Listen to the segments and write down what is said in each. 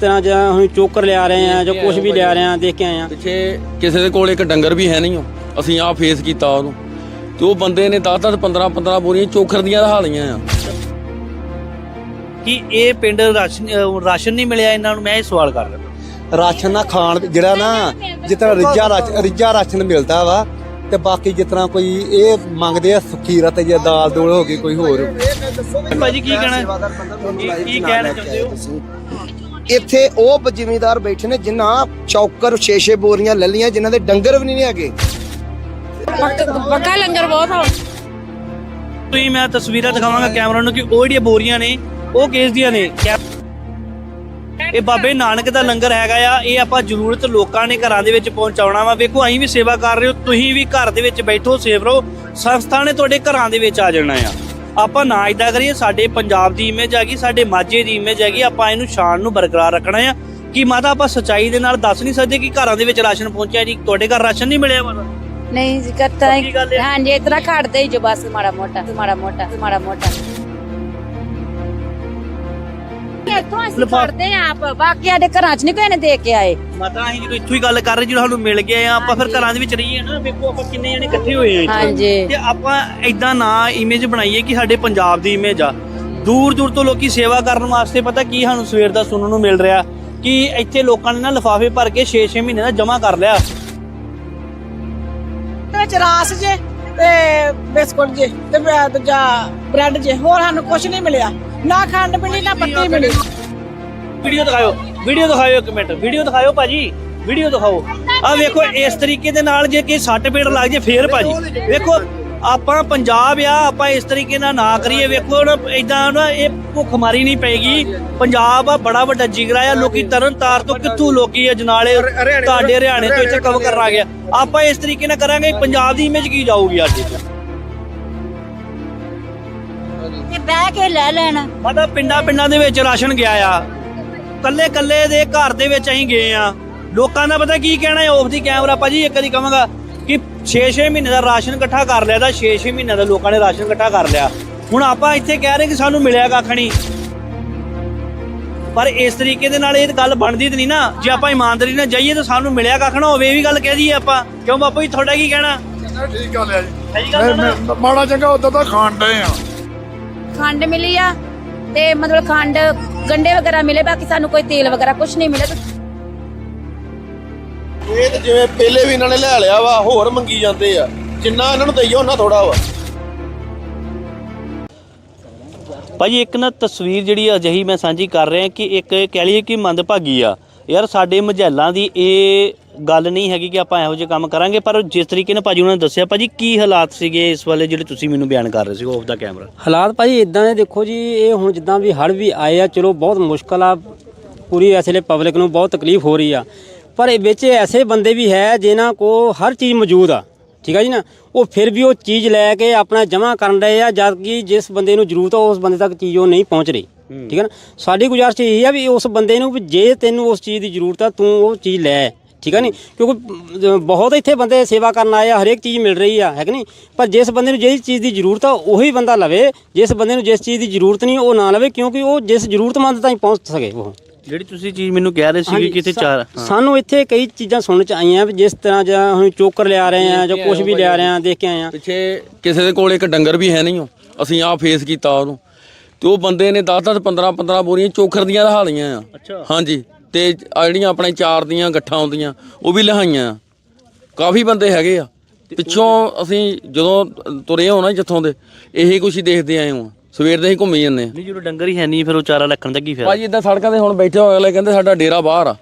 ਤਰ੍ਹਾਂ ਜਾਂ ਹੁਣ ਚੋਕਰ ਲਿਆ ਰਹੇ ਆ ਜਾਂ ਕੁਝ ਵੀ ਲਿਆ ਰਹੇ ਆ ਦੇਖ ਕੇ ਆਏ ਆ ਪਿੱਛੇ ਕਿਸੇ ਦੇ ਕੋਲ ਇੱਕ ਡੰਗਰ ਵੀ ਹੈ ਨਹੀਂ ਉਹ। ਅਸੀਂ ਆਹ ਫੇਸ ਕੀਤਾ ਉਹਨੂੰ। ਤੇ ਉਹ ਬੰਦੇ ਨੇ 10 10 15 15 ਬੋਰੀਆਂ ਚੋਖਰ ਦੀਆਂ ਰਹਾਲੀਆਂ ਆ। ਕਿ ਇਹ ਪਿੰਡ ਰਾਸ਼ਨ ਰਾਸ਼ਨ ਨਹੀਂ ਮਿਲਿਆ ਇਹਨਾਂ ਨੂੰ? ਮੈਂ ਇਹ ਸਵਾਲ ਕਰ ਰਿਹਾ। ਰਾਸ਼ਨ ਨਾ ਖਾਣ ਜਿਹੜਾ ਨਾ ਜਿਤਨਾ ਰਿਜਾ ਰਾਸ਼ਨ ਰਿਜਾ ਰਾਸ਼ਨ ਮਿਲਦਾ ਵਾ ਤੇ ਬਾਕੀ ਜਿਤਨਾ ਕੋਈ ਇਹ ਮੰਗਦੇ ਆ ਸੁੱਕੀ ਰਤ ਜਾਂ ਦਾਲ ਦੋਲ ਹੋ ਗਈ ਕੋਈ ਹੋਰ। ਭਾਜੀ ਕੀ ਕਹਿਣਾ? ਕੀ ਕਹਿਣਾ ਚਾਹੁੰਦੇ ਹੋ? ਇੱਥੇ ਉਹ ਜ਼ਿਮੀਂਦਾਰ ਬੈਠੇ ਨੇ ਜਿਨ੍ਹਾਂ ਚੌਕਰ 6-6 ਬੋਰੀਆਂ ਲੈ ਲਈਆਂ ਜਿਨ੍ਹਾਂ ਦੇ ਡੰਗਰ ਵੀ ਨਹੀਂ ਹੈਗੇ। ਪੱਕਾ ਲੰਗਰ ਬਹੁਤ ਆ। ਤੁਸੀਂ ਮੈਂ ਤਸਵੀਰਾਂ ਦਿਖਾਵਾਂਗਾ ਕੈਮਰਾ ਨੂੰ ਕਿ ਉਹ ਜਿਹੜੀਆਂ ਬੋਰੀਆਂ ਨੇ ਉਹ ਕੇਸ ਦੀਆਂ ਨੇ? ਕੈ- ਇਹ ਬਾਬੇ ਨਾਨਕ ਦਾ ਲੰਗਰ ਹੈਗਾ ਆ ਇਹ ਆਪਾਂ ਜ਼ਰੂਰਤ ਲੋਕਾਂ ਨੇ ਘਰਾਂ ਦੇ ਵਿੱਚ ਪਹੁੰਚਾਉਣਾ ਵਾ। ਵੇਖੋ ਅਸੀਂ ਵੀ ਸੇਵਾ ਕਰ ਰਹੇ ਹੋ ਤੁਸੀਂ ਵੀ ਘਰ ਦੇ ਵਿੱਚ ਬੈਠੋ ਸੇਵ ਰਹੋ। ਸੰਸਥਾ ਨੇ ਤੁਹਾਡੇ ਘਰਾਂ ਦੇ ਵਿੱਚ ਆ ਜਾਣਾ ਆ। ਆਪਾਂ ਨਾ ਇਦਾਂ ਕਰੀਏ ਸਾਡੇ ਪੰਜਾਬ ਦੀ ਇਮੇਜ ਹੈਗੀ ਸਾਡੇ ਮਾਝੇ ਦੀ ਇਮੇਜ ਹੈਗੀ ਆਪਾਂ ਇਹਨੂੰ ਸ਼ਾਨ ਨੂੰ ਬਰਕਰਾਰ ਰੱਖਣਾ ਆ। ਕਿ ਮਾਤਾ ਆਪਾਂ ਸਚਾਈ ਦੇ ਨਾਲ ਦੱਸ ਨਹੀਂ ਸਕਦੇ ਕਿ ਘਰਾਂ ਦੇ ਵਿੱਚ ਰਾਸ਼ਨ ਪਹੁੰਚਿਆ ਜੀ? ਤੁਹਾਡੇ ਘਰ ਰਾਸ਼ਨ ਨਹੀਂ ਮਿਲਿਆ ਮਾਤਾ? ਨਹੀਂ ਜੀ ਕਰਤਾ। ਹਾਂਜੀ ਇਤਨਾ ਖੜਦੇ ਹੀ ਜੋ ਬਸ ਮਾੜਾ ਮੋਟਾ ਮਾੜਾ ਮੋਟਾ ਮਾੜਾ ਮੋਟਾ। ਇੱਥੋਂ ਅਸੀਂ ਲਿਫਾ- ਖੜਦੇ ਆ ਆਪ। ਬਾਕੀ ਸਾਡੇ ਘਰਾਂ 'ਚ ਨਹੀਂ ਕੋਈ ਨੇ ਦੇ ਕੇ ਆਏ। ਮਾਤਾ ਅਸੀਂ ਜਦੋਂ ਇੱਥੋਂ ਹੀ ਗੱਲ ਕਰ ਰਹੇ ਜਦੋਂ ਸਾਨੂੰ ਮਿਲ ਗਿਆ ਆ ਆਪਾਂ ਫਿਰ ਘਰਾਂ ਦੇ ਵਿੱਚ ਰਹੀਏ ਨਾ ਵੇਖੋ ਆਪਾਂ ਕਿੰਨੇ ਜਣੇ ਇਕੱਠੇ ਹੋਏ ਆ ਇੱਥੇ। ਹਾਂਜੀ। ਤੇ ਆਪਾਂ ਇਦਾਂ ਨਾ ਇਮੇਜ ਬਣਾਈਏ ਕਿ ਸਾਡੇ ਪੰਜਾਬ ਦੀ ਇਮੇਜ ਆ। ਦੂਰ ਦੂਰ ਤੋਂ ਲੋਕੀ ਸੇਵਾ ਕਰਨ ਵਾਸਤੇ ਪਤਾ ਕੀ ਸਾਨੂੰ ਸਵੇਰ ਦਾ ਸੁਣਨ ਨੂੰ ਮਿਲ ਰਿਹਾ ਕਿ ਇੱਥੇ ਲੋਕਾਂ ਨੇ ਨਾ ਲਿਫਾਫੇ ਭਰ ਕੇ 6-6 ਮਹੀਨੇ ਦਾ ਜਮ੍ਹਾਂ ਕਰ ਲਿਆ। ਤੇ ਵਿੱਚ ਰਾਸ ਜੇ ਤੇ ਬਿਸਕੁਟ ਜੇ ਤੇ ਬ- ਦੂਜਾ ਬ੍ਰੈਡ ਜੇ ਹੋਰ ਸਾਨੂੰ ਕੁਝ ਨਹੀਂ ਮਿਲਿਆ। ਨਾ ਖੰਡ ਮਿਲੀ ਨਾ ਪੱਤੀ ਮਿਲੀ ਵੀਡੀਓ ਦਿਖਾਓ ਵੀਡੀਓ ਦਿਖਾਓ ਇੱਕ ਮਿੰਟ ਵੀਡੀਓ ਦਿਖਾਓ ਭਾਜੀ ਵੀਡੀਓ ਦਿਖਾਓ। ਆ ਵੇਖੋ ਇਸ ਤਰੀਕੇ ਦੇ ਨਾਲ ਜੇ ਕਿ ਸੱਟ ਪੇੜ ਲੱਗ ਜੇ ਫੇਰ ਭਾਜੀ ਵੇਖੋ ਆਪਾਂ ਪੰਜਾਬ ਆ ਆਪਾਂ ਇਸ ਤਰੀਕੇ ਨਾਲ ਨਾ ਕਰੀਏ ਵੇਖੋ ਨਾ ਇਦਾਂ ਨਾ ਇਹ ਭੁੱਖਮਾਰੀ ਨਹੀਂ ਪੈਗੀ ਪੰਜਾਬ ਆ ਬੜਾ ਵੱਡਾ ਜਿਗਰਾ ਆ ਲੋਕੀ ਤਰਨ ਤਾਰ ਤੋਂ ਕਿੱਥੋਂ ਲੋਕੀ ਅਜਨਾਲੇ ਤੁਹਾਡੇ ਹਰਿਆਣੇ ਤੋਂ ਇੱਥੇ ਕਵਰ ਕਰਨ ਆ ਗਿਆ। ਆਪਾਂ ਇਸ ਤਰੀਕੇ ਨਾਲ ਕਰਾਂਗੇ ਪੰਜਾਬ ਦੀ ਇਮੇਜ ਕੀ ਜਾਊਗੀ ਅੱਜ? ਬਹਿ ਕੇ ਲੈ ਲੈਣਾ। ਮਾਤਾ ਪਿੰਡਾਂ ਪਿੰਡਾਂ ਦੇ ਵਿੱਚ ਰਾਸ਼ਨ ਗਿਆ ਆ। ਕੱਲੇ ਕੱਲੇ ਦੇ ਘਰ ਦੇ ਵਿੱਚ ਅਸੀਂ ਗਏ ਆ। ਲੋਕਾਂ ਦਾ ਪਤਾ ਕੀ ਕਹਿਣਾ ਹੈ? ਆਫ ਦੀ ਕੈਮਰਾ ਭਾਜੀ ਇੱਕ ਵਾਰੀ ਕਹਾਂਗਾ ਕਿ 6-6 ਮਹੀਨੇ ਦਾ ਰਾਸ਼ਨ ਇਕੱਠਾ ਕਰ ਲਿਆ ਤਾਂ 6-6 ਮਹੀਨੇ ਦਾ ਲੋਕਾਂ ਨੇ ਰਾਸ਼ਨ ਇਕੱਠਾ ਕਰ ਲਿਆ। ਹੁਣ ਆਪਾਂ ਇੱਥੇ ਕਹਿ ਰਹੇ ਕਿ ਸਾਨੂੰ ਮਿਲਿਆ ਕੱਖ ਨਹੀਂ। ਪਰ ਇਸ ਤਰੀਕੇ ਦੇ ਨਾਲ ਇਹ ਗੱਲ ਬਣਦੀ ਤੇ ਨਹੀਂ ਨਾ। ਜੇ ਆਪਾਂ ਇਮਾਨਦਾਰੀ ਨਾਲ ਜਾਈਏ ਤਾਂ ਸਾਨੂੰ ਮਿਲਿਆ ਕੱਖ ਨਾ ਹੋਵੇ ਇਹ ਵੀ ਗੱਲ ਕਹਿ ਦਈਏ ਆਪਾਂ। ਕਿਉਂ ਬਾਪੂ ਜੀ ਤੁਹਾਡਾ ਕੀ ਕਹਿਣਾ? ਠੀਕ ਗੱਲ ਹੈ ਜੀ। ਸਹੀ ਗੱਲ ਮੈਂ- ਮਾੜਾ ਚੰਗਾ ਉਦੋਂ ਤਾਂ ਖਾਣ ਡਏ ਆ। ਖੰਡ ਮਿਲੀ ਆ ਤੇ ਮਤਲਬ ਖੰਡ ਗੰਡੇ ਵਗੈਰਾ ਮਿਲੇ ਬਾਕੀ ਸਾਨੂੰ ਕੋਈ ਤੇਲ ਵਗੈਰਾ ਕੁਝ ਨਹੀਂ ਮਿਲਿਆ। ਇਹ ਤੇ ਜਿਵੇਂ ਪਹਿਲੇ ਵੀ ਇਹਨਾਂ ਨੇ ਲੈ ਲਿਆ ਵਾ ਹੋਰ ਮੰਗੀ ਜਾਂਦੇ ਆ। ਜਿੰਨਾ ਇਹਨਾਂ ਨੂੰ ਦਈਏ ਉਹਨਾਂ ਥੋੜਾ ਵਾ। ਭਾਜੀ ਇੱਕ ਨਾ ਤਸਵੀਰ ਜਿਹੜੀ ਅਜਿਹੀ ਮੈਂ ਸਾਂਝੀ ਕਰ ਰਿਹਾ ਕਿ ਇੱਕ ਕਹਿ ਲਈਏ ਕਿ ਮੰਦਭਾਗੀ ਆ। ਯਾਰ ਸਾਡੇ ਮਝੈਲਾਂ ਦੀ ਇਹ ਗੱਲ ਨਹੀਂ ਹੈਗੀ ਕਿ ਆਪਾਂ ਇਹੋ ਜਿਹੇ ਕੰਮ ਕਰਾਂਗੇ ਪਰ ਜਿਸ ਤਰੀਕੇ ਨਾਲ ਭਾਜੀ ਉਹਨਾਂ ਨੇ ਦੱਸਿਆ ਭਾਜੀ ਕੀ ਹਾਲਾਤ ਸੀਗੇ ਇਸ ਵੇਲੇ ਜਿਹੜੇ ਤੁਸੀਂ ਮੈਨੂੰ ਬਿਆਨ ਕਰ ਰਹੇ ਸੀ ਆਫ ਦਾ ਕੈਮਰਾ ਹਾਲਾਤ ਭਾਜੀ ਇਦਾਂ ਦੇ ਦੇਖੋ ਜੀ ਇਹ ਹੁਣ ਜਿੱਦਾਂ ਵੀ ਹੜ ਵੀ ਆਏ ਆ ਚਲੋ ਬਹੁਤ ਮੁਸ਼ਕਲ ਆ ਪੂਰੀ ਇਸ ਪਬਲਿਕ ਨੂੰ ਬਹੁਤ ਤਕਲੀਫ ਹੋ ਰਹੀ ਆ। ਪਰ ਇਹ ਵਿੱਚ ਐਸੇ ਬੰਦੇ ਵੀ ਹੈ ਜਿਨ੍ਹਾਂ ਕੋ ਹਰ ਚੀਜ਼ ਮੌਜੂਦ ਆ ਠੀਕ ਆ ਜੀ ਨਾ? ਉਹ ਫਿਰ ਵੀ ਉਹ ਚੀਜ਼ ਲੈ ਕੇ ਆਪਣਾ ਜਮ੍ਹਾਂ ਕਰਨ ਰਹੇ ਆ ਜਦ ਕਿ ਜਿਸ ਬੰਦੇ ਨੂੰ ਜ਼ਰੂਰਤ ਆ ਉਸ ਬੰਦੇ ਤੱਕ ਚੀਜ਼ ਉਹ ਨਹੀਂ ਪਹੁੰਚ ਰਹੀ ਠੀਕ ਹੈ ਨਾ? ਸਾਡੀ ਗੁਜ਼ਾਰਿਸ਼ ਇਹ ਆ ਵੀ ਉਸ ਬੰਦੇ ਨੂੰ ਵੀ ਜੇ ਤੈਨੂੰ ਉਸ ਚੀਜ਼ ਦੀ ਜ਼ਰੂਰਤ ਆ ਤੂੰ ਉਹ ਚੀਜ਼ ਲੈ। ਠੀਕ ਹੈ ਨਹੀਂ ਕਿਉਂਕਿ ਬਹੁਤ ਇੱਥੇ ਬੰਦੇ ਸੇਵਾ ਕਰਨ ਆਏ ਆ ਹਰੇਕ ਚੀਜ਼ ਮਿਲ ਰਹੀ ਆ ਹੈ ਕਿ ਨਹੀਂ ਪਰ ਜਿਸ ਬੰਦੇ ਨੂੰ ਜਿਹੜੀ ਚੀਜ਼ ਦੀ ਜ਼ਰੂਰਤ ਆ ਉਹੀ ਬੰਦਾ ਲਵੇ। ਜਿਸ ਬੰਦੇ ਨੂੰ ਜਿਸ ਚੀਜ਼ ਦੀ ਜ਼ਰੂਰਤ ਨਹੀਂ ਉਹ ਨਾ ਲਵੇ ਕਿਉਂਕਿ ਉਹ ਜਿਸ ਜ਼ਰੂਰਤਮੰਦ ਤਾਈਂ ਪਹੁੰਚ ਸਕੇ ਉਹ। ਜਿਹੜੀ ਤੁਸੀਂ ਚੀਜ਼ ਮੈਨੂੰ ਕਹਿ ਰਹੇ ਸੀਗੇ ਹਾਂਜੀ, ਕਿ ਇੱਥੇ ਸਾ- ਚਾਰ ਸਾਨੂੰ ਇੱਥੇ ਕਈ ਚੀਜ਼ਾਂ ਸੁਣਨ ਚ ਆਈਆਂ ਵੀ ਜਿਸ ਤਰ੍ਹਾਂ ਜਾਂ ਹੁਣ ਚੋਕਰ ਲਿਆ ਰਹੇ ਆ ਜਾਂ ਕੁਝ ਵੀ ਲਿਆ ਰਹੇ ਆ ਦੇਖ ਕੇ ਆਏ ਆ। ਪਿੱਛੇ ਕਿਸੇ ਦੇ ਕੋਲ ਇੱਕ ਡੰਗਰ ਵੀ ਹੈ ਨਹੀਂ ਉਹ। ਅਸੀਂ ਆਹ ਫੇਸ ਕੀਤਾ ਉਹਨੂੰ। ਤੇ ਉਹ ਬੰਦੇ ਨੇ 10 10 15 15 ਬੋਰੀਆਂ ਚੋਖਰ ਦੀਆਂ ਰਹਾਲੀਆਂ ਆ। ਅੱਛਾ। ਹਾਂਜੀ। ਤੇ ਆ ਜਿਹੜੀਆਂ ਆਪਣੇ ਚਾਰ ਦੀਆਂ ਗੱਠਾਂ ਆਉਂਦੀਆਂ ਉਹ ਵੀ ਲਹਾਈਆਂ ਆ ਕਾਫੀ ਬੰਦੇ ਹੈਗੇ ਆ। ਪਿੱਛੋਂ ਅਸੀਂ ਜਦੋਂ ਤੁਰੇ ਹੋਣਾ ਜਿੱਥੋਂ ਦੇ ਇਹੀ ਕੁਛ ਹੀ ਦੇਖਦੇ ਆਏ ਹਾਂ। ਸਵੇਰ ਦੇ ਹੀ ਘੁੰਮੀ ਜਾਂਦੇ ਆ ਨਹੀਂ ਜਦੋਂ ਡੰਗਰ ਹੀ ਹੈ ਨਹੀਂ ਫਿਰ ਉਹ ਚਾਰਾ ਰੱਖਣ ਦਾ ਕੀ ਫਾਇਦਾ? ਭਾਜੀ ਇਦਾਂ ਸੜਕਾਂ ਤੇ ਹੁਣ ਬੈਠੇ ਹੋਏ ਅਗਲੇ ਕਹਿੰਦੇ ਸਾਡਾ ਡੇਰਾ ਬਾਹਰ ਆ।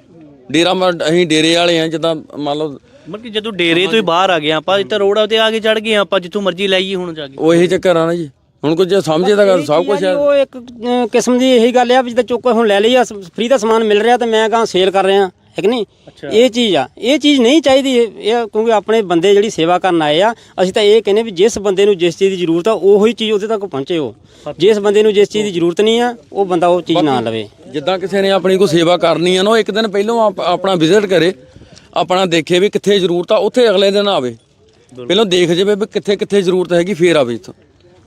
ਡੇਰਾ ਮ- ਅਸੀਂ ਡੇਰੇ ਵਾਲੇ ਆ ਜਿੱਦਾਂ ਮੰਨ ਲਓ ਮਤਲਬ ਕਿ ਜਦੋਂ ਡੇਰੇ ਤੋਂ ਹੀ ਬਾਹਰ ਆ ਗਏ ਆਪਾਂ ਇੱਥੇ ਰੋਡ ਤੇ ਆ ਕੇ ਚੜ ਗਏ ਆਪਾਂ ਜਿੱਥੋਂ ਮਰਜ਼ੀ ਲਾਈਏ ਹੁਣ ਜਾ ਕੇ। ਉਹ ਇਹੀ ਚੱਕਰ ਆ ਨਾ ਜੀ। ਹੁਣ ਕੁਝ ਸਮਝੇ ਤਾਂ ਗੱਲ ਸਭ ਕੁਝ ਜੀ, ਹੈ। ਉਹ ਇੱਕ ਕਿਸਮ ਦੀ ਇਹੀ ਗੱਲ ਆ ਵੀ ਜਿੱਦਾਂ ਚੋਕਰ ਹੁਣ ਲੈ ਲਈ ਆ ਫ੍ਰੀ ਦਾ ਸਮਾਨ ਮਿਲ ਰਿਹਾ ਤੇ ਮੈਂ ਕਹਾਂ ਸੇਲ ਕਰ ਰਿਹਾ ਹੈ ਕਿ ਨਹੀਂ? ਇਹ ਚੀਜ਼ ਆ ਇਹ ਚੀਜ਼ ਨਹੀਂ ਚਾਹੀਦੀ ਇਹ ਇਹ ਕਿਉਂਕਿ ਆਪਣੇ ਬੰਦੇ ਜਿਹੜੀ ਸੇਵਾ ਕਰਨ ਆਏ ਆ ਅਸੀਂ ਤਾਂ ਇਹ ਕਹਿੰਦੇ ਵੀ ਜਿਸ ਬੰਦੇ ਨੂੰ ਜਿਸ ਚੀਜ਼ ਦੀ ਜ਼ਰੂਰਤ ਆ ਉਹੀ ਚੀਜ਼ ਉਹਦੇ ਤੱਕ ਪਹੁੰਚੇ ਉਹ। ਜਿਸ ਬੰਦੇ ਨੂੰ ਜਿਸ ਚੀਜ਼ ਦੀ ਜ਼ਰੂਰਤ ਨਹੀਂ ਆ ਉਹ ਬੰਦਾ ਉਹ ਚੀਜ਼ ਨਾ ਲਵੇ। ਜਿੱਦਾਂ ਕਿਸੇ ਨੇ ਆਪਣੀ ਕੋਈ ਸੇਵਾ ਕਰਨੀ ਆ ਨਾ ਉਹ ਇੱਕ ਦਿਨ ਪਹਿਲਾਂ ਆਪ- ਆਪਣਾ ਵਿਜ਼ਿਟ ਕਰੇ ਆਪਣਾ ਦੇਖੇ ਵੀ ਕਿੱਥੇ ਜ਼ਰੂਰਤ ਆ ਉੱਥੇ ਅਗਲੇ ਦਿਨ ਆਵੇ। ਪਹਿਲਾਂ ਦੇਖ ਜਾਵੇ ਵੀ ਕਿੱਥੇ ਕਿੱਥੇ ਜ਼ਰੂਰਤ ਹੈਗੀ ਫੇਰ ਆਵੇ ਇੱਥੋਂ।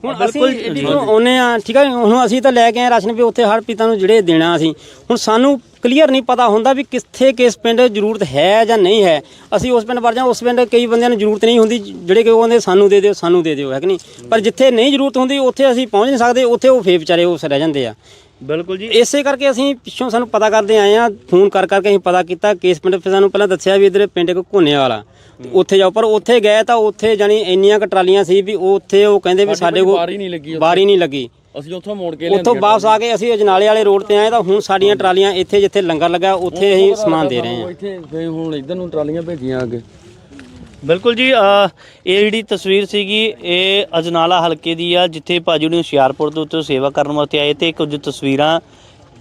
ਹੁਣ ਅਸੀਂ ਜਦੋਂ ਆਉਨੇ ਆ ਠੀਕ ਹੈ ਹੁਣ ਅਸੀਂ ਤਾਂ ਲੈ ਕੇ ਆਏ ਰਾਸ਼ਨ ਵੀ ਉੱਥੇ ਹਰ ਪੀਤਾ ਨੂੰ ਜਿਹੜੇ ਦੇਣਾ ਅਸੀਂ। ਹੁਣ ਸਾਨੂੰ ਕਲੀਅਰ ਨਹੀਂ ਪਤਾ ਹੁੰਦਾ ਵੀ ਕਿੱਥੇ ਕਿਸ ਪਿੰਡ ਜ਼ਰੂਰਤ ਹੈ ਜਾਂ ਨਹੀਂ ਹੈ। ਅਸੀਂ ਉਸ ਪਿੰਡ ਵੜ ਜਾ ਉਸ ਪਿੰਡ ਕਈ ਬੰਦਿਆਂ ਨੂੰ ਜ਼ਰੂਰਤ ਨਹੀਂ ਹੁੰਦੀ ਜਿਹੜੇ ਕਿ ਉਹ ਕਹਿੰਦੇ ਸਾਨੂੰ ਦੇ ਦਿਓ ਸਾਨੂੰ ਦੇ ਦਿਓ ਹੈ ਕਿ ਨਹੀਂ? ਪਰ ਜਿੱਥੇ ਨਹੀਂ ਜ਼ਰੂਰਤ ਹੁੰਦੀ ਉੱਥੇ ਅਸੀਂ ਪਹੁੰਚ ਨਹੀਂ ਸਕਦੇ ਉੱਥੇ ਉਹ ਫੇਰ ਵਿਚਾਰੇ ਉਸ ਰਹਿ ਜਾਂਦੇ ਆ। ਬਿਲਕੁਲ ਜੀ। ਇਸੇ ਕਰਕੇ ਅਸੀਂ ਪਿੱਛੋਂ ਸਾਨੂੰ ਪਤਾ ਕਰਦੇ ਆਏ ਆ ਫੋਨ ਕਰ ਕਰਕੇ ਅਸੀਂ ਪਤਾ ਕੀਤਾ ਕੇਸ ਪਿੰਡ ਫਿਰ ਸਾਨੂੰ ਪਹਿਲਾਂ ਦੱਸਿਆ ਵੀ ਇਧਰ ਪਿੰਡ ਕੋ ਘੋਨੇ ਵਾਲਾ। ਉੱਥੇ ਜਾਓ ਪਰ ਉੱਥੇ ਗਏ ਤਾਂ ਉੱਥੇ ਜਾਨੀ ਇੰਨੀਆਂ ਕ ਟਰਾਲੀਆਂ ਸੀ ਵੀ ਉਹ ਉੱਥੇ ਉਹ ਕਹਿੰਦੇ ਵੀ ਸਾਡੇ ਕੋਲ ਬਾਰੀ ਨਹੀਂ ਲੱਗੀ। ਬਾਰੀ ਨਹੀਂ ਲੱਗੀ। ਅਸੀਂ ਉੱਥੋਂ ਮੋੜ ਕੇ ਉੱਥੋਂ ਵਾਪਸ ਆ ਕੇ ਅਸੀਂ ਅਜਨਾਲੇ ਵਾਲੇ ਰੋਡ ਤੇ ਆਏ ਤਾਂ ਹੁਣ ਸਾਡੀਆਂ ਟਰਾਲੀਆਂ ਇੱਥੇ ਜਿੱਥੇ ਲੰਗਰ ਲੱਗਾ ਉੱਥੇ ਅਸੀਂ ਸਮਾਨ ਦੇ ਰਹੇ ਹਾਂ। ਇੱਥੇ ਫੇ ਹੁਣ ਇਧਰ ਨੂੰ ਟਰਾਲੀਆਂ ਭੇਜੀਆਂ ਅੱਗੇ। ਬਿਲਕੁਲ ਜੀ ਇਹ ਜਿਹੜੀ ਤਸਵੀਰ ਸੀਗੀ, ਇਹ ਅਜਨਾਲਾ ਹਲਕੇ ਦੀ ਆ, ਜਿੱਥੇ ਭਾਜੀ ਨੂੰ ਹੁਸ਼ਿਆਰਪੁਰ ਤੋਂ ਉੱਤੇ ਸੇਵਾ ਕਰਨ ਵਾਸਤੇ ਆਏ ਤੇ ਕੁਝ ਤਸਵੀਰਾਂ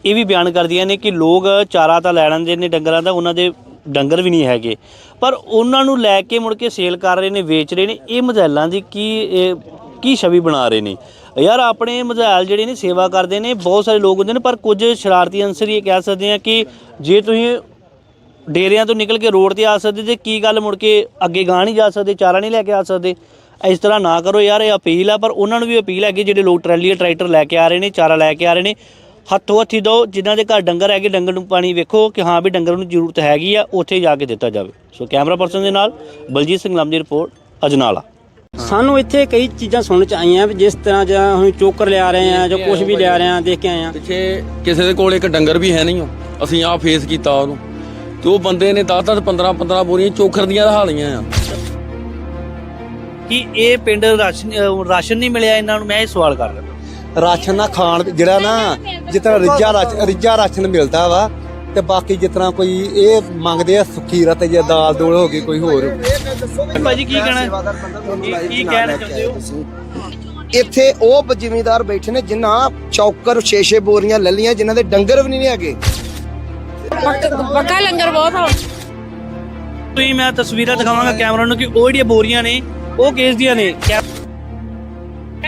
ਇਹ ਵੀ ਬਿਆਨ ਕਰਦੀਆਂ ਨੇ ਕਿ ਲੋਕ ਚਾਰਾ ਤਾਂ ਲੈ ਲੈਂਦੇ ਨੇ ਡੰਗਰਾਂ ਦਾ, ਉਹਨਾਂ ਦੇ ਡੰਗਰ ਵੀ ਨਹੀਂ ਹੈਗੇ। ਪਰ ਉਹਨਾਂ ਨੂੰ ਲੈ ਕੇ ਮੁੜ ਕੇ ਸੇਲ ਕਰ ਰਹੇ ਨੇ, ਵੇਚ ਰਹੇ ਨੇ, ਇਹ ਮਜ਼ੈਲਾਂ ਦੀ ਕੀ ਕੀ ਛਵੀ ਬਣਾ ਰਹੇ ਨੇ? ਯਾਰ, ਆਪਣੇ ਮਜ਼ਾਇਲ ਜਿਹੜੇ ਨੇ ਸੇਵਾ ਕਰਦੇ ਨੇ, ਬਹੁਤ ਸਾਰੇ ਲੋਕ ਹੁੰਦੇ ਨੇ, ਪਰ ਕੁਝ ਸ਼ਰਾਰਤੀ ਅੰਸਰ ਇਹ ਕਹਿ ਸਕਦੇ ਆ ਕਿ ਜੇ ਤੁਸੀਂ ਡੇਰਿਆਂ ਤੋਂ ਨਿਕਲ ਕੇ ਰੋਡ ਤੇ ਆ ਸਕਦੇ ਤੇ ਕੀ ਗੱਲ ਮੁੜ ਕੇ ਅੱਗੇ ਗਾਂ ਨਹੀਂ ਜਾ ਸਕਦੇ ਚਾਰਾ ਨਹੀਂ ਲੈ ਕੇ ਆ ਸਕਦੇ। ਇਸ ਤਰ੍ਹਾਂ ਨਾ ਕਰੋ ਯਾਰ ਇਹ ਅਪੀਲ ਆ ਪਰ ਉਹਨਾਂ ਨੂੰ ਵੀ ਅਪੀਲ ਹੈ ਕਿ ਜਿਹੜੇ ਲੋਕ ਟਰੈਲੀ ਟਰੈਕਟਰ ਲੈ ਕੇ ਆ ਰਹੇ ਨੇ ਚਾਰਾ ਲੈ ਕੇ ਆ ਰਹੇ ਨੇ। ਹੱਥੋਂ ਹੱਥੀ ਦੋ ਜਿਨ੍ਹਾਂ ਦੇ ਘਰ ਡੰਗਰ ਹੈਗੇ ਡੰਗਰ ਨੂੰ ਪਾਣੀ ਵੇਖੋ ਕਿ ਹਾਂ ਵੀ ਡੰਗਰ ਨੂੰ ਜ਼ਰੂਰਤ ਹੈਗੀ ਆ ਉੱਥੇ ਜਾ ਕੇ ਦਿੱਤਾ ਜਾਵੇ। ਸੋ ਕੈਮਰਾ ਪਰਸਨ ਦੇ ਨਾਲ ਬਲਜੀਤ ਸਿੰਘ ਲੰਮ ਦੀ ਰਿਪੋਰਟ ਅਜਨਾਲਾ। ਸਾਨੂੰ ਇੱਥੇ ਕਈ ਚੀਜ਼ਾਂ ਸੁਣਨ ਚ ਆਈਆਂ ਵੀ ਜਿਸ ਤਰ੍ਹਾਂ ਜਾਂ ਹੁਣ ਚੋਕਰ ਲਿਆ ਰਹੇ ਆ ਜਾਂ ਕੁਝ ਵੀ ਲਿਆ ਰਹੇ ਆ ਦੇਖ ਕੇ ਆਏ ਆ। ਪਿੱਛੇ ਕਿਸੇ ਦੇ ਕੋਲ ਇੱਕ ਡੰਗਰ ਵੀ ਹੈ ਨਹੀਂ ਉਹ ਅਸੀਂ ਆਹ ਫੇਸ ਕੀਤਾ ਉਹਨੂੰ। ਤੇ ਉਹ ਬੰਦੇ ਨੇ 10 10 15 15 ਬੋਰੀਆਂ ਚੋਖਰ ਦੀਆਂ ਰਹਾ ਲਈਆਂ ਆ। ਕਿ ਇਹ ਪਿੰਡ ਰਾਸ਼ਨ ਰਾਸ਼ਨ ਨਹੀਂ ਮਿਲਿਆ ਇਹਨਾਂ ਨੂੰ? ਮੈਂ ਇਹ ਸਵਾਲ ਕਰ ਰਿਹਾ। ਰਾਸ਼ਨ ਨਾ ਖਾਣ ਜਿਹੜਾ ਨਾ ਜਿਤਨਾ ਰਿੱਜਾ ਰਾਸ਼ਨ ਰਿੱਜਾ ਰਾਸ਼ਨ ਮਿਲਦਾ ਵਾ ਤੇ ਬਾਕੀ ਜਿਤਨਾ ਕੋਈ ਇਹ ਮੰਗਦੇ ਆ ਸੁੱਕੀ ਰਤ ਜਾਂ ਦਾਲ ਦੋਲ ਹੋ ਗਈ ਕੋਈ ਹੋਰ। ਭਾਜੀ ਕੀ ਕਹਿਣਾ? ਕੀ- ਕੀ ਕਹਿਣਾ ਚਾਹੁੰਦੇ ਹੋ? ਇੱਥੇ ਉਹ ਜ਼ਿਮੀਂਦਾਰ ਬੈਠੇ ਨੇ ਜਿਨ੍ਹਾਂ ਚੌਕਰ 6-6 ਬੋਰੀਆਂ ਲੱਲੀਆਂ ਜਿਨ੍ਹਾਂ ਦੇ ਡੰਗਰ ਵੀ ਨਹੀਂ ਹੈਗੇ। ਪੱਕਾ ਲੰਗਰ ਬਹੁਤ ਹੋ ਤੁਸੀਂ ਮੈਂ ਤਸਵੀਰਾਂ ਦਿਖਾਵਾਂਗਾ ਕੈਮਰਾ ਨੂੰ ਕਿ ਉਹ ਜਿਹੜੀਆਂ ਬੋਰੀਆਂ ਨੇ, ਉਹ ਕੇਸ ਦੀਆਂ ਨੇ?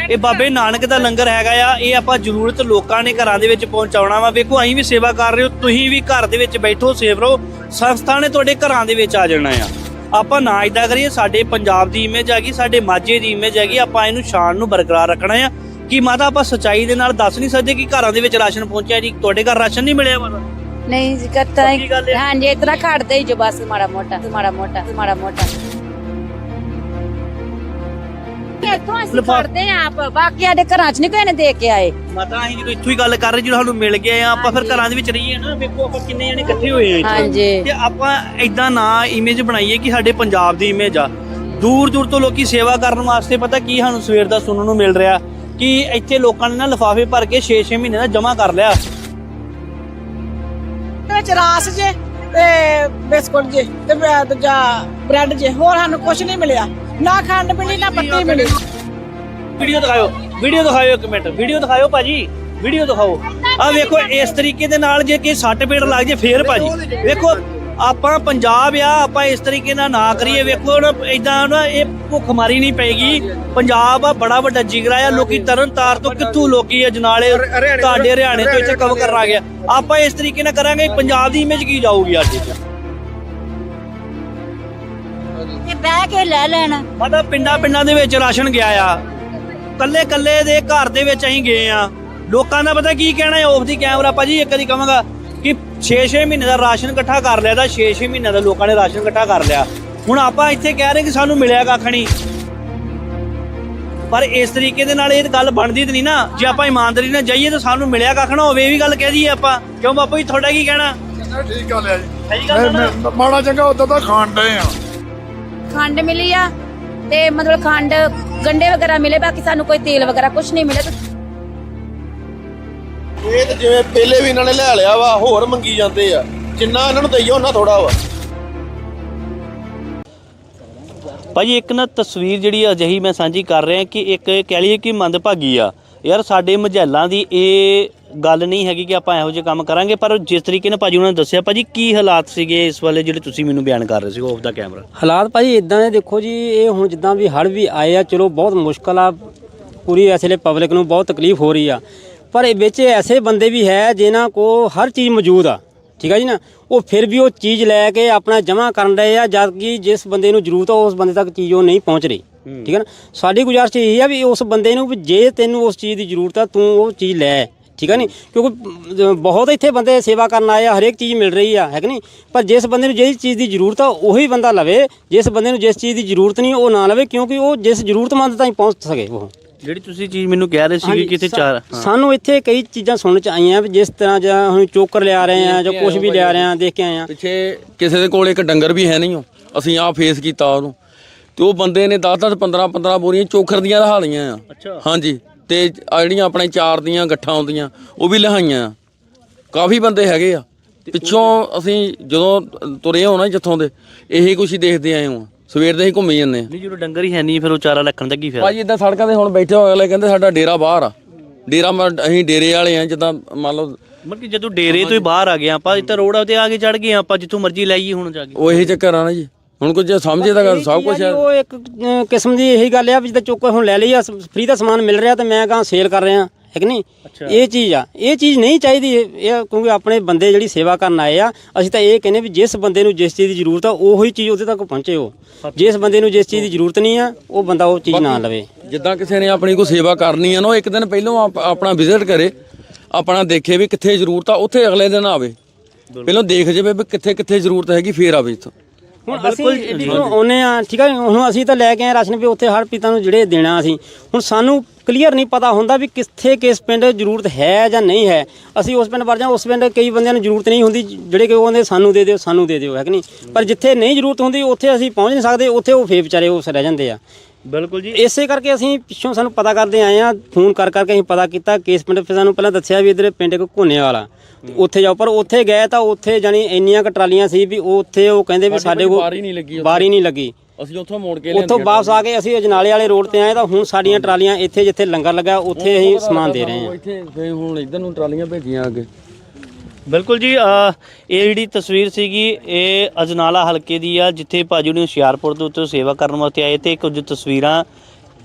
ਇਹ ਬਾਬੇ ਨਾਨਕ ਦਾ ਲੰਗਰ ਹੈਗਾ ਆ, ਇਹ ਆਪਾਂ ਜ਼ਰੂਰਤ ਲੋਕਾਂ ਨੇ ਘਰਾਂ ਦੇ ਵਿੱਚ ਪਹੁੰਚਾਉਣਾ ਵਾ। ਵੇਖੋ, ਅਸੀਂ ਵੀ ਸੇਵਾ ਕਰ ਰਹੇ ਹੋ, ਤੁਸੀਂ ਵੀ ਘਰ ਦੇ ਵਿੱਚ ਬੈਠੋ, ਸੇਵ ਰਹੋ। ਸੰਸਥਾ ਨੇ ਤੁਹਾਡੇ ਘਰਾਂ ਦੇ ਵਿੱਚ ਆ ਜਾਣਾ ਆ। ਆਪਾਂ ਨਾ ਇਦਾਂ ਕਰੀਏ, ਸਾਡੇ ਪੰਜਾਬ ਦੀ ਇਮੇਜ ਹੈਗੀ, ਸਾਡੇ ਮਾਝੇ ਦੀ ਇਮੇਜ ਹੈਗੀ, ਆਪਾਂ ਇਹਨੂੰ ਸ਼ਾਨ ਨੂੰ ਬਰਕਰਾਰ ਰੱਖਣਾ ਆ। ਕਿ ਮਾਤਾ, ਆਪਾਂ ਸਚਾਈ ਦੇ ਨਾਲ ਦੱਸ ਨਹੀਂ ਸਕਦੇ ਕਿ ਘਰਾਂ ਦੇ ਵਿੱਚ ਰਾਸ਼ਨ ਪਹੁੰਚਿਆ ਜੀ? ਤੁਹਾਡੇ ਘਰ ਰਾਸ਼ਨ ਨਹੀਂ ਮਿਲਿਆ ਮਾਤਾ ਨਹੀਂ ਜੀ ਕਰਤਾ ਪੱਕੀ ਗੱਲ ਹੈ। ਹਾਂਜੀ ਇਤਨਾ ਖੜਦੇ ਹੀ ਜੋ ਬਸ ਮਾੜਾ ਮੋਟਾ ਮਾੜਾ ਮੋਟਾ ਮਾੜਾ ਮੋਟਾ। ਇੱਥੋਂ ਅਸੀਂ ਲਿਫਾ- ਖੜਦੇ ਆਂ ਆਪ। ਬਾਕੀ ਸਾਡੇ ਘਰਾਂ 'ਚ ਨਹੀਂ ਕੋਈ ਨੇ ਦੇ ਕੇ ਆਏ। ਮਾਤਾ ਅਸੀਂ ਜਦੋਂ ਇੱਥੋਂ ਹੀ ਗੱਲ ਕਰ ਰਹੇ ਜਦੋਂ ਸਾਨੂੰ ਮਿਲ ਗਏ ਆ ਆਪਾਂ ਫਿਰ ਘਰਾਂ ਦੇ ਵਿੱਚ ਰਹੀਏ ਨਾ ਵੇਖੋ ਆਪਾਂ ਕਿੰਨੇ ਜਣੇ ਇਕੱਠੇ ਹੋਏ ਆ ਇੱਥੇ। ਹਾਂਜੀ। ਤੇ ਆਪਾਂ ਇਦਾਂ ਨਾ ਇਮੇਜ ਬਣਾਈਏ ਕਿ ਸਾਡੇ ਪੰਜਾਬ ਦੀ ਇਮੇਜ ਆ। ਦੂਰ ਦੂਰ ਤੋਂ ਲੋਕੀ ਸੇਵਾ ਕਰਨ ਵਾਸਤੇ ਪਤਾ ਕੀ ਸਾਨੂੰ ਸਵੇਰ ਦਾ ਸੁਣਨ ਨੂੰ ਮਿਲ ਰਿਹਾ ਕਿ ਇੱਥੇ ਲੋਕਾਂ ਨੇ ਨਾ ਲਿਫਾਫੇ ਭਰ ਕੇ 6-6 ਮਹੀਨੇ ਦਾ ਜਮ੍ਹਾਂ ਕਰ ਲਿਆ। ਵਿੱਚ ਰਾਸ ਜੇ ਤੇ ਬਿਸਕੁਟ ਜੇ ਤੇ ਬ- ਦੂਜਾ ਬ੍ਰੈਡ ਜੇ ਹੋਰ ਸਾਨੂੰ ਕੁਝ ਨਹੀਂ ਮਿਲਿਆ। ਨਾ ਖੰਡ ਮਿਲੀ ਨਾ ਪੱਤੀ ਮਿਲੀ। ਵੀਡੀਓ ਦਿਖਾਓ ਵੀਡੀਓ ਦਿਖਾਓ ਇੱਕ ਮਿੰਟ। ਵੀਡੀਓ ਦਿਖਾਓ ਭਾਜੀ ਵੀਡੀਓ ਦਿਖਾਓ। ਆ ਵੇਖੋ ਇਸ ਤਰੀਕੇ ਦੇ ਨਾਲ ਜੇ ਕਿ ਸੱਟ ਪੇੜ ਲੱਗ ਜੇ ਫੇਰ ਭਾਜੀ। ਵੇਖੋ ਆਪਾਂ ਪੰਜਾਬ ਆ ਆਪਾਂ ਇਸ ਤਰੀਕੇ ਨਾਲ ਨਾ ਕਰੀਏ। ਵੇਖੋ ਨਾ ਇਦਾਂ ਨਾ ਇਹ ਭੁੱਖਮਾਰੀ ਨਹੀਂ ਪੈਗੀ ਪੰਜਾਬ ਆ ਬੜਾ ਵੱਡਾ ਜਿਗਰਾ ਆ। ਲੋਕੀ ਤਰਨ ਤਾਰ ਤੋਂ ਕਿੱਥੋਂ ਲੋਕੀ ਅਜਨਾਲੇ ਤੁਹਾਡੇ ਹਰਿਆਣੇ ਤੋਂ ਇੱਥੇ ਕਵਰ ਕਰ ਆ ਗਿਆ ਆਪਾਂ ਇਸ ਤਰੀਕੇ ਨਾਲ ਕਰਾਂਗੇ ਪੰਜਾਬ ਦੀ ਇਮੇਜ ਕੀ ਜਾਊਗੀ ਅੱਜ ਤੇ ਬਹਿ ਕੇ ਲੈ ਲੈਣ। ਮਾਤਾ ਪਿੰਡਾਂ ਪਿੰਡਾਂ ਦੇ ਵਿੱਚ ਰਾਸ਼ਨ ਗਿਆ ਆ। ਕੱਲੇ ਕੱਲੇ ਦੇ ਘਰ ਦੇ ਵਿੱਚ ਅਸੀਂ ਗਏ ਆ। ਲੋਕਾਂ ਦਾ ਪਤਾ ਕੀ ਕਹਿਣਾ ਹੈ ਆਫ ਦੀ ਕੈਮਰਾ ਭਾਜੀ ਇੱਕ ਵਾਰੀ ਕਹਾਂਗਾ ਕਿ 6-6 ਮਹੀਨੇ ਦਾ ਰਾਸ਼ਨ ਇਕੱਠਾ ਕਰ ਲਿਆ ਤਾਂ 6-6 ਮਹੀਨੇ ਦਾ ਲੋਕਾਂ ਨੇ ਰਾਸ਼ਨ ਇਕੱਠਾ ਕਰ ਲਿਆ। ਹੁਣ ਆਪਾਂ ਇੱਥੇ ਕਹਿ ਰਹੇ ਕਿ ਸਾਨੂੰ ਮਿਲਿਆ ਕੱਖ ਨਹੀਂ। ਪਰ ਇਸ ਤਰੀਕੇ ਦੇ ਨਾਲ ਇਹ ਗੱਲ ਬਣਦੀ ਤੇ ਨਹੀਂ ਨਾ। ਜੇ ਆਪਾਂ ਇਮਾਨਦਾਰੀ ਨਾਲ ਜਾਈਏ ਤਾਂ ਸਾਨੂੰ ਮਿਲਿਆ ਕੱਖ ਨਾ ਹੋਵੇ ਇਹ ਵੀ ਗੱਲ ਕਹਿ ਦਈਏ ਆਪਾਂ। ਕਿਉਂ ਬਾਪੂ ਜੀ ਤੁਹਾਡਾ ਕੀ ਕਹਿਣਾ? ਠੀਕ ਗੱਲ ਆ ਜੀ? ਮੈਂ- ਮਾੜਾ ਚੰਗਾ ਉਦੋਂ ਤਾਂ ਖਾਣ ਡਏ ਆ। ਖੰਡ ਮਿਲੀ ਆ ਤੇ ਮਤਲਬ ਖੰਡ ਗੰਡੇ ਵਗੈਰਾ ਮਿਲੇ ਬਾਕੀ ਸਾਨੂੰ ਕੋਈ ਤੇਲ ਵਗੈਰਾ ਕੁਝ ਨਹੀਂ ਮਿਲਿਆ। ਤੇ ਇਹ ਤਾਂ ਜਿਵੇਂ ਪਹਿਲੇ ਵੀ ਇਹਨਾਂ ਨੇ ਲੈ ਲਿਆ ਵਾ ਹੋਰ ਮੰਗੀ ਜਾਂਦੇ ਆ। ਜਿੰਨਾ ਇਹਨਾਂ ਨੂੰ ਦਈਓ ਉਹਨਾਂ ਥੋੜਾ ਵਾ। ਭਾਜੀ, ਇੱਕ ਨਾ ਤਸਵੀਰ ਜਿਹੜੀ ਅਜਿਹੀ ਮੈਂ ਸਾਂਝੀ ਕਰ ਰਿਹਾ ਕਿ ਇੱਕ ਕਹਿ ਲਈਏ ਕਿ ਮੰਦਭਾਗੀ ਆ। ਯਾਰ, ਸਾਡੇ ਮਝੈਲਾਂ ਦੀ ਇਹ ਗੱਲ ਨਹੀਂ ਹੈਗੀ ਕਿ ਆਪਾਂ ਇਹੋ ਜਿਹੇ ਕੰਮ ਕਰਾਂਗੇ, ਪਰ ਜਿਸ ਤਰੀਕੇ ਨਾਲ ਭਾਜੀ ਉਹਨਾਂ ਨੇ ਦੱਸਿਆ, ਭਾਜੀ, ਕੀ ਹਾਲਾਤ ਸੀਗੇ ਇਸ ਵੇਲੇ ਜਿਹੜੇ ਤੁਸੀਂ ਮੈਨੂੰ ਬਿਆਨ ਕਰ ਰਹੇ ਸੀ ਆਫ ਦਾ ਕੈਮਰਾ। ਹਾਲਾਤ ਭਾਜੀ ਇਦਾਂ ਦੇ ਦੇਖੋ ਜੀ, ਇਹ ਹੁਣ ਜਿੱਦਾਂ ਵੀ ਹੜ੍ਹ ਵੀ ਆਏ ਆ, ਚਲੋ ਬਹੁਤ ਮੁਸ਼ਕਲ ਆ, ਪੂਰੀ ਇਸ ਵੇਲੇ ਪਬਲਿਕ ਨੂੰ ਬਹੁਤ ਤਕਲੀਫ ਹੋ ਰਹੀ ਆ। ਪਰ ਇਹ ਵਿੱਚ ਐਸੇ ਬੰਦੇ ਵੀ ਹੈ ਜਿਨ੍ਹਾਂ ਕੋ ਹਰ ਚੀਜ਼ ਮੌਜੂਦ ਆ। ਠੀਕ ਆ ਜੀ ਨਾ? ਉਹ ਫਿਰ ਵੀ ਉਹ ਚੀਜ਼ ਲੈ ਕੇ ਆਪਣਾ ਜਮ੍ਹਾਂ ਕਰਨ ਰਹੇ ਆ ਜਦ ਕਿ ਜਿਸ ਬੰਦੇ ਨੂੰ ਜ਼ਰੂਰਤ ਆ ਉਸ ਬੰਦੇ ਤੱਕ ਚੀਜ਼ ਉਹ ਨਹੀਂ ਪਹੁੰਚ ਰਹੀ। ਠੀਕ ਹੈ ਨਾ? ਸਾਡੀ ਗੁਜ਼ਾਰਿਸ਼ ਇਹ ਆ ਵੀ ਉਸ ਬੰਦੇ ਨੂੰ ਵੀ ਜੇ ਤੈਨੂੰ ਉਸ ਚੀਜ਼ ਦੀ ਜ਼ਰੂਰਤ ਆ ਤੂੰ ਉਹ ਚੀਜ਼ ਲੈ। ਠੀਕ ਹੈ ਨਹੀਂ ਕਿਉਂਕਿ ਬਹੁਤ ਇੱਥੇ ਬੰਦੇ ਸੇਵਾ ਕਰਨ ਆਏ ਆ ਹਰੇਕ ਚੀਜ਼ ਮਿਲ ਰਹੀ ਆ ਹੈ ਕਿ ਨਹੀਂ ਪਰ ਜਿਸ ਬੰਦੇ ਨੂੰ ਜਿਹੜੀ ਚੀਜ਼ ਦੀ ਜ਼ਰੂਰਤ ਆ ਉਹੀ ਬੰਦਾ ਲਵੇ। ਜਿਸ ਬੰਦੇ ਨੂੰ ਜਿਸ ਚੀਜ਼ ਦੀ ਜ਼ਰੂਰਤ ਨਹੀਂ ਉਹ ਨਾ ਲਵੇ ਕਿਉਂਕਿ ਉਹ ਜਿਸ ਜ਼ਰੂਰਤਮੰਦ ਤਾਈਂ ਪਹੁੰਚ ਸਕੇ ਉਹ। ਜਿਹੜੀ ਤੁਸੀਂ ਚੀਜ਼ ਮੈਨੂੰ ਕਹਿ ਰਹੇ ਸੀਗੇ ਕਿ ਇੱਥੇ ਚਾਰ ਸਾਨੂੰ ਇੱਥੇ ਕਈ ਚੀਜ਼ਾਂ ਸੁਣਨ ਚ ਆਈਆਂ ਵੀ ਜਿਸ ਤਰ੍ਹਾਂ ਜਾਂ ਹੁਣ ਚੋਕਰ ਲਿਆ ਰਹੇ ਆ ਜਾਂ ਕੁਝ ਵੀ ਲਿਆ ਰਹੇ ਆ ਦੇਖ ਕੇ ਆਏ ਆ ਪਿੱਛੇ ਕਿਸੇ ਦੇ ਕੋਲ ਇੱਕ ਡੰਗਰ ਵੀ ਹੈ ਨਹੀਂ ਉਹ। ਅਸੀਂ ਆਹ ਫੇਸ ਕੀਤਾ ਉਹਨੂੰ। ਤੇ ਉਹ ਬੰਦੇ ਨੇ 10 10 15 15 ਬੋਰੀਆਂ ਚੋਖਰ ਦੀਆਂ ਰਹਾ ਲਈਆਂ ਆ। ਅੱਛਾ। ਹਾਂਜੀ। ਤੇ ਆ ਜਿਹੜੀਆਂ ਆਪਣੇ ਚਾਰ ਦੀਆਂ ਗੱਠਾਂ ਆਉਂਦੀਆਂ ਉਹ ਵੀ ਲਹਾਈਆਂ ਆ। ਕਾਫੀ ਬੰਦੇ ਹੈਗੇ ਆ। ਪਿੱਛੋਂ ਅਸੀਂ ਜਦੋਂ ਤੁਰੇ ਹੋਣਾ ਜਿੱਥੋਂ ਦੇ ਇਹੀ ਕੁਛ ਹੀ ਦੇਖਦੇ ਆਏ ਹਾਂ। ਸਵੇਰ ਦੇ ਹੀ ਘੁੰਮੀ ਜਾਂਦੇ ਆ। ਨਹੀਂ ਜਦੋਂ ਡੰਗਰ ਹੀ ਹੈ ਨਹੀਂ ਫਿਰ ਉਹ ਚਾਰਾ ਰੱਖਣ ਦਾ ਕੀ ਫਾਇਦਾ ਭਾਜੀ ਇਦਾਂ ਸੜਕਾਂ ਤੇ ਹੁਣ ਬੈਠੇ ਹੋਏ ਅਗਲੇ ਕਹਿੰਦੇ ਸਾਡਾ ਡੇਰਾ ਬਾਹਰ ਆ। ਡੇਰਾ ਮ- ਅਸੀਂ ਡੇਰੇ ਵਾਲੇ ਆ ਜਿੱਦਾਂ ਮੰਨ ਲਓ ਮਤਲਬ ਕਿ ਜਦੋਂ ਡੇਰੇ ਤੋਂ ਹੀ ਬਾਹਰ ਆ ਗਏ ਆਪਾਂ ਇੱਥੇ ਰੋਡ ਤੇ ਆ ਕੇ ਚੜ ਗਏ ਆਪਾਂ ਜਿੱਥੋਂ ਮਰਜ਼ੀ ਲਾਈਏ ਹੁਣ ਜਾ ਕੇ। ਉਹ ਇਹੀ ਚੱਕਰ ਆ ਨਾ ਜੀ। ਹੁਣ ਕੁਝ ਸਮਝੇ ਤਾਂ ਗੱਲ ਸਭ ਕੁਝ ਜੀ, ਉਹ ਇੱਕ ਅਹ, ਕਿਸਮ ਦੀ ਇਹੀ ਗੱਲ ਆ ਵੀ ਜਿੱਦਾਂ ਚੋਕਰ ਹੁਣ ਲੈ ਲਈ ਆ ਫ੍ਰੀ ਦਾ ਸਮਾਨ ਮਿਲ ਰਿਹਾ ਤੇ ਮੈਂ ਕਹਾਂ ਸੇਲ ਕਰ ਰਿਹਾ। ਹੈ ਕਿ ਨਹੀਂ? ਇਹ ਚੀਜ਼ ਆ। ਇਹ ਚੀਜ਼ ਨਹੀਂ ਚਾਹੀਦੀ। ਇਹ ਕਿਉਂਕਿ ਆਪਣੇ ਬੰਦੇ ਜਿਹੜੀ ਸੇਵਾ ਕਰਨ ਆਏ ਆ ਅਸੀਂ ਤਾਂ ਇਹ ਕਹਿੰਦੇ ਵੀ ਜਿਸ ਬੰਦੇ ਨੂੰ ਜਿਸ ਚੀਜ਼ ਦੀ ਜ਼ਰੂਰਤ ਆ ਉਹੀ ਚੀਜ਼ ਉਹਦੇ ਤੱਕ ਪਹੁੰਚੇ ਉਹ। ਜਿਸ ਬੰਦੇ ਨੂੰ ਜਿਸ ਚੀਜ਼ ਦੀ ਜ਼ਰੂਰਤ ਨਹੀਂ ਆ ਉਹ ਬੰਦਾ ਉਹ ਚੀਜ਼ ਨਾ ਲਵੇ। ਜਿੱਦਾਂ ਕਿਸੇ ਨੇ ਆਪਣੀ ਕੋਈ ਸੇਵਾ ਕਰਨੀ ਆ ਨਾ ਉਹ ਇੱਕ ਦਿਨ ਪਹਿਲਾਂ ਆਪ- ਆਪਣਾ ਵਿਜ਼ਿਟ ਕਰੇ ਆਪਣਾ ਦੇਖੇ ਵੀ ਕਿੱਥੇ ਜ਼ਰੂਰਤ ਆ ਉੱਥੇ ਅਗਲੇ ਦਿਨ ਆਵੇ। ਪਹਿਲਾਂ ਦੇਖ ਜਾਵੇ ਵੀ ਕਿੱਥੇ ਕਿੱਥੇ ਜ਼ਰੂਰਤ ਹੈਗੀ ਫੇਰ ਆਵੇ ਇੱਥੋਂ। ਹੁਣ ਅਸੀਂ ਆਉਨੇ ਆ ਠੀਕ ਹੈ ਹੁਣ ਅਸੀਂ ਤਾਂ ਲੈ ਕੇ ਆਏ ਰਾਸ਼ਨ ਵੀ ਉੱਥੇ ਹਰ ਪੀਤਾ ਨੂੰ ਜਿਹੜੇ ਦੇਣਾ ਅਸੀਂ। ਹੁਣ ਸਾਨੂੰ ਕਲੀਅਰ ਨਹੀਂ ਪਤਾ ਹੁੰਦਾ ਵੀ ਕਿੱਥੇ ਕਿਸ ਪਿੰਡ ਜ਼ਰੂਰਤ ਹੈ ਜਾਂ ਨਹੀਂ ਹੈ। ਅਸੀਂ ਉਸ ਪਿੰਡ ਵੜ ਜਾ ਉਸ ਪਿੰਡ ਕਈ ਬੰਦਿਆਂ ਨੂੰ ਜ਼ਰੂਰਤ ਨਹੀਂ ਹੁੰਦੀ ਜਿਹੜੇ ਕਿ ਉਹ ਕਹਿੰਦੇ ਸਾਨੂੰ ਦੇ ਦਿਓ ਸਾਨੂੰ ਦੇ ਦਿਓ ਹੈ ਕਿ ਨਹੀਂ? ਪਰ ਜਿੱਥੇ ਨਹੀਂ ਜ਼ਰੂਰਤ ਹੁੰਦੀ ਉੱਥੇ ਅਸੀਂ ਪਹੁੰਚ ਨਹੀਂ ਸਕਦੇ ਉੱਥੇ ਉਹ ਫੇਰ ਵਿਚਾਰੇ ਉਸ ਰਹਿ ਜਾਂਦੇ ਆ। ਬਿਲਕੁਲ ਜੀ। ਇਸੇ ਕਰਕੇ ਅਸੀਂ ਪਿੱਛੋਂ ਸਾਨੂੰ ਪਤਾ ਕਰਦੇ ਆਏ ਆ ਫੋਨ ਕਰ ਕਰਕੇ ਅਸੀਂ ਪਤਾ ਕੀਤਾ ਕੇਸ ਪਿੰਡ ਫਿਰ ਸਾਨੂੰ ਪਹਿਲਾਂ ਦੱਸਿਆ ਵੀ ਇਧਰ ਪਿੰਡ ਕੋ ਘੋਨੇ ਵਾਲਾ। ਉੱਥੇ ਜਾਓ ਪਰ ਉੱਥੇ ਗਏ ਤਾਂ ਉੱਥੇ ਜਾਨੀ ਇੰਨੀਆਂ ਕੁ ਟਰਾਲੀਆਂ ਸੀ ਵੀ ਉਹ ਉੱਥੇ ਉਹ ਕਹਿੰਦੇ ਵੀ ਸਾਡੇ ਕੋਲ ਵਾਰੀ ਨਹੀਂ ਲੱਗੀ ਉੱਥੇ। ਬਾਰੀ ਨਹੀਂ ਲੱਗੀ। ਅਸੀਂ ਉੱਥੋਂ ਮੋੜ ਕੇ ਉੱਥੋਂ ਵਾਪਸ ਆ ਕੇ ਅਸੀਂ ਅਜਨਾਲੇ ਵਾਲੇ ਰੋਡ ਤੇ ਆਏ ਤਾਂ ਹੁਣ ਸਾਡੀਆਂ ਟਰਾਲੀਆਂ ਇੱਥੇ ਜਿੱਥੇ ਲੰਗਰ ਲੱਗਾ ਉੱਥੇ ਅਸੀਂ ਸਮਾਨ ਦੇ ਰਹੇ ਹਾਂ। ਇੱਥੇ ਫੇਰ ਹੁਣ ਇੱਧਰ ਨੂੰ ਟਰਾਲੀਆਂ ਭੇਜੀਆਂ ਅੱਗੇ। ਬਿਲਕੁਲ ਜੀ ਇਹ ਜਿਹੜੀ ਤਸਵੀਰ ਸੀਗੀ ਇਹ ਅਜਨਾਲਾ ਹਲਕੇ ਦੀ ਆ ਜਿੱਥੇ ਭਾਜੀ ਨੇ ਹੁਸ਼ਿਆਰਪੁਰ ਤੋਂ ਉੱਤੇ ਸੇਵਾ ਕਰਨ ਵਾਸਤੇ ਆਏ ਤੇ ਕੁਝ ਤਸਵੀਰਾਂ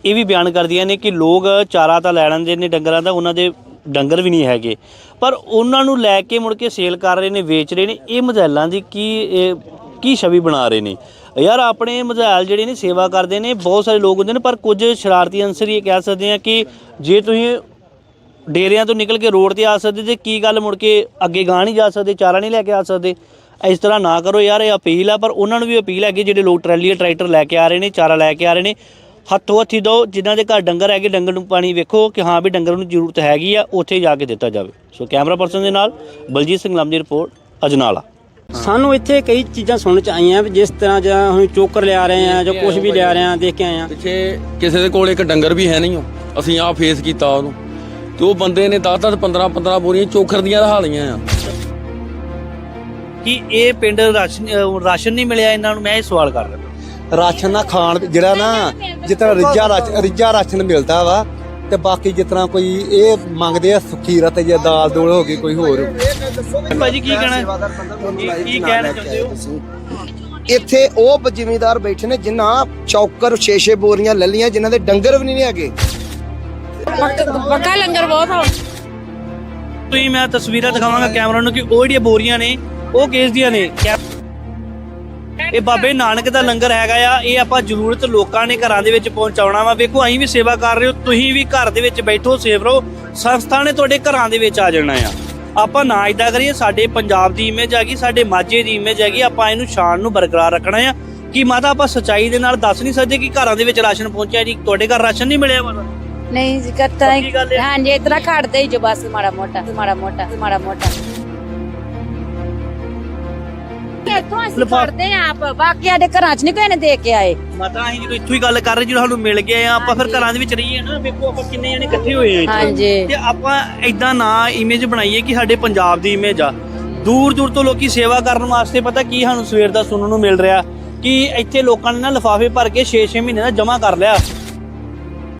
ਇਹ ਵੀ ਬਿਆਨ ਕਰਦੀਆਂ ਨੇ ਕਿ ਲੋਕ ਚਾਰਾ ਤਾਂ ਲੈ ਲੈਂਦੇ ਨੇ ਡੰਗਰਾਂ ਦਾ ਉਹਨਾਂ ਦੇ ਡੰਗਰ ਵੀ ਨਹੀਂ ਹੈਗੇ। ਪਰ ਉਹਨਾਂ ਨੂੰ ਲੈ ਕੇ ਮੁੜ ਕੇ ਸੇਲ ਕਰ ਰਹੇ ਨੇ ਵੇਚ ਰਹੇ ਨੇ ਇਹ ਮਜ਼ਾਲਾਂ ਦੀ ਕੀ ਕੀ ਛਵੀ ਬਣਾ ਰਹੇ ਨੇ? ਯਾਰ ਆਪਣੇ ਮਜ਼ਾਇਲ ਜਿਹੜੇ ਨੇ ਸੇਵਾ ਕਰਦੇ ਨੇ, ਬਹੁਤ ਸਾਰੇ ਲੋਕ ਹੁੰਦੇ ਨੇ, ਪਰ ਕੁਝ ਸ਼ਰਾਰਤੀ ਅੰਸਰ ਇਹ ਕਹਿ ਸਕਦੇ ਆ ਕਿ ਜੇ ਤੁਸੀਂ ਡੇਰਿਆਂ ਤੋਂ ਨਿਕਲ ਕੇ ਰੋਡ ਤੇ ਆ ਸਕਦੇ ਤੇ ਕੀ ਗੱਲ ਮੁੜ ਕੇ ਅੱਗੇ ਗਾਂ ਨਹੀਂ ਜਾ ਸਕਦੇ, ਚਾਰਾ ਨਹੀਂ ਲੈ ਕੇ ਆ ਸਕਦੇ। ਇਸ ਤਰ੍ਹਾਂ ਨਾ ਕਰੋ ਯਾਰ, ਇਹ ਅਪੀਲ ਆ, ਪਰ ਉਹਨਾਂ ਨੂੰ ਵੀ ਅਪੀਲ ਹੈ ਕਿ ਜਿਹੜੇ ਲੋਕ ਟਰੈਲੀ ਟਰੈਕਟਰ ਲੈ ਕੇ ਆ ਰਹੇ ਨੇ, ਚਾਰਾ ਲੈ ਕੇ ਆ ਰਹੇ ਨੇ, ਹੱਥੋਂ ਹੱਥੀ ਦੋ, ਜਿਨ੍ਹਾਂ ਦੇ ਘਰ ਡੰਗਰ ਹੈਗੇ, ਡੰਗਰ ਨੂੰ ਪਾਣੀ ਵੇਖੋ ਕਿ ਹਾਂ ਵੀ ਡੰਗਰ ਨੂੰ ਜ਼ਰੂਰਤ ਹੈਗੀ ਆ, ਉੱਥੇ ਜਾ ਕੇ ਦਿੱਤਾ ਜਾਵੇ। ਸੋ ਕੈਮਰਾ ਪਰਸਨ ਦੇ ਨਾਲ ਬਲਜੀਤ ਸਿੰਘ ਲੰਮ ਦੀ ਰਿਪੋਰਟ, ਅਜਨਾਲਾ। ਸਾਨੂੰ ਇੱਥੇ ਕਈ ਚੀਜ਼ਾਂ ਸੁਣਨ ਚ ਆਈਆਂ ਵੀ ਜਿਸ ਤਰ੍ਹਾਂ ਜਾਂ ਹੁਣ ਚੋਕਰ ਲਿਆ ਰਹੇ ਆ ਜਾਂ ਕੁਝ ਵੀ ਲਿਆ ਰਹੇ ਆ ਦੇਖ ਕੇ ਆਏ ਆ ਪਿੱਛੇ ਕਿਸੇ ਦੇ ਕੋਲ ਇੱਕ ਡੰਗਰ ਵੀ ਹੈ ਨਹੀਂ ਉਹ। ਅਸੀਂ ਆਹ ਫੇਸ ਕੀਤਾ ਉਹਨੂੰ। ਤੇ ਉਹ ਬੰਦੇ ਨੇ 10 10 15 15 ਬੋਰੀਆਂ ਚੋਖਰ ਦੀਆਂ ਰਹਾ ਲਈਆਂ ਆ। ਕਿ ਇਹ ਪਿੰਡ ਰਾਸ਼ਨ ਰਾਸ਼ਨ ਨਹੀਂ ਮਿਲਿਆ ਇਹਨਾਂ ਨੂੰ? ਮੈਂ ਇਹ ਸਵਾਲ ਕਰ ਰਿਹਾ। ਰਾਸ਼ਨ ਨਾ ਖਾਣ ਜਿਹੜਾ ਨਾ ਜਿਤਨਾ ਰਿੱਜਾ ਰਾਸ਼ਨ ਰਿੱਜਾ ਰਾਸ਼ਨ ਮਿਲਦਾ ਵਾ ਤੇ ਬਾਕੀ ਜਿਤਨਾ ਕੋਈ ਇਹ ਮੰਗਦੇ ਆ ਸੁੱਕੀ ਰਤ ਜਾਂ ਦਾਲ ਦੋਲ ਹੋ ਗਈ ਕੋਈ ਹੋਰ। ਭਾਜੀ ਕੀ ਕਹਿਣਾ ਕੀ- ਕੀ ਕਹਿਣਾ ਚਾਹੁੰਦੇ ਹੋ? ਇੱਥੇ ਉਹ ਜ਼ਿਮੀਂਦਾਰ ਬੈਠੇ ਨੇ ਜਿਨ੍ਹਾਂ ਚੌਕਰ 6-6 ਬੋਰੀਆਂ ਲੈ ਲਈਆਂ ਜਿਨ੍ਹਾਂ ਦੇ ਡੰਗਰ ਵੀ ਨਹੀਂ ਹੈਗੇ। ਪੱਕਾ ਲੰਗਰ ਬਹੁਤ ਆ। ਤੁਸੀਂ ਮੈਂ ਤਸਵੀਰਾਂ ਦਿਖਾਵਾਂਗਾ ਕੈਮਰਾ ਨੂੰ ਕਿ ਉਹ ਜਿਹੜੀਆਂ ਬੋਰੀਆਂ ਨੇ ਉਹ ਕੇਸ ਦੀਆਂ ਨੇ? ਕੈ- ਇਹ ਬਾਬੇ ਨਾਨਕ ਦਾ ਲੰਗਰ ਹੈਗਾ ਆ ਇਹ ਆਪਾਂ ਜ਼ਰੂਰਤ ਲੋਕਾਂ ਨੇ ਘਰਾਂ ਦੇ ਵਿੱਚ ਪਹੁੰਚਾਉਣਾ ਵਾ। ਵੇਖੋ ਅਸੀਂ ਵੀ ਸੇਵਾ ਕਰ ਰਹੇ ਹੋ ਤੁਸੀਂ ਵੀ ਘਰ ਦੇ ਵਿੱਚ ਬੈਠੋ ਸੇਵ ਰਹੋ। ਸੰਸਥਾ ਨੇ ਤੁਹਾਡੇ ਘਰਾਂ ਦੇ ਵਿੱਚ ਆ ਜਾਣਾ ਆ। ਆਪਾਂ ਨਾ ਇਦਾਂ ਕਰੀਏ ਸਾਡੇ ਪੰਜਾਬ ਦੀ ਇਮੇਜ ਹੈਗੀ ਸਾਡੇ ਮਾਝੇ ਦੀ ਇਮੇਜ ਹੈਗੀ ਆਪਾਂ ਇਹਨੂੰ ਸ਼ਾਨ ਨੂੰ ਬਰਕਰਾਰ ਰੱਖਣਾ ਆ। ਕਿ ਮਾਤਾ ਆਪਾਂ ਸਚਾਈ ਦੇ ਨਾਲ ਦੱਸ ਨਹੀਂ ਸਕਦੇ ਕਿ ਘਰਾਂ ਦੇ ਵਿੱਚ ਰਾਸ਼ਨ ਪਹੁੰਚਿਆ ਜੀ? ਤੁਹਾਡੇ ਘਰ ਰਾਸ਼ਨ ਨਹੀਂ ਮਿਲਿਆ ਮਾਤਾ ਨਹੀਂ ਜੀ ਕਰਤਾ। ਹਾਂਜੀ ਇਤਨਾ ਖੜਦੇ ਹੀ ਜੋ ਬਸ ਮਾੜਾ ਮੋਟਾ ਮਾੜਾ ਮੋਟਾ ਮਾੜਾ ਮੋਟਾ। ਇੱਥੋਂ ਅਸੀਂ ਲਿਫਾ- ਖੜਦੇ ਆ ਆਪ। ਬਾਕੀ ਸਾਡੇ ਘਰਾਂ 'ਚ ਨਹੀਂ ਕੋਈ ਨੇ ਦੇ ਕੇ ਆਏ। ਮਾਤਾ ਅਸੀਂ ਜਦੋਂ ਇੱਥੋਂ ਹੀ ਗੱਲ ਕਰ ਰਹੇ ਜਦੋਂ ਸਾਨੂੰ ਮਿਲ ਗਏ ਆ ਆਪਾਂ ਫਿਰ ਘਰਾਂ ਦੇ ਵਿੱਚ ਰਹੀਏ ਨਾ ਵੇਖੋ ਆਪਾਂ ਕਿੰਨੇ ਜਣੇ ਇਕੱਠੇ ਹੋਏ ਆ ਇੱਥੇ। ਹਾਂਜੀ। ਤੇ ਆਪਾਂ ਇਦਾਂ ਨਾ ਇਮੇਜ ਬਣਾਈਏ ਕਿ ਸਾਡੇ ਪੰਜਾਬ ਦੀ ਇਮੇਜ ਆ। ਦੂਰ ਦੂਰ ਤੋਂ ਲੋਕੀ ਸੇਵਾ ਕਰਨ ਵਾਸਤੇ ਪਤਾ ਕੀ ਸਾਨੂੰ ਸਵੇਰ ਦਾ ਸੁਣਨ ਨੂੰ ਮਿਲ ਰਿਹਾ ਕਿ ਇੱਥੇ ਲੋਕਾਂ ਨੇ ਨਾ ਲਿਫਾਫੇ ਭਰ ਕੇ 6-6 ਮਹੀਨੇ ਦਾ ਜਮ੍ਹਾਂ ਕਰ ਲਿਆ।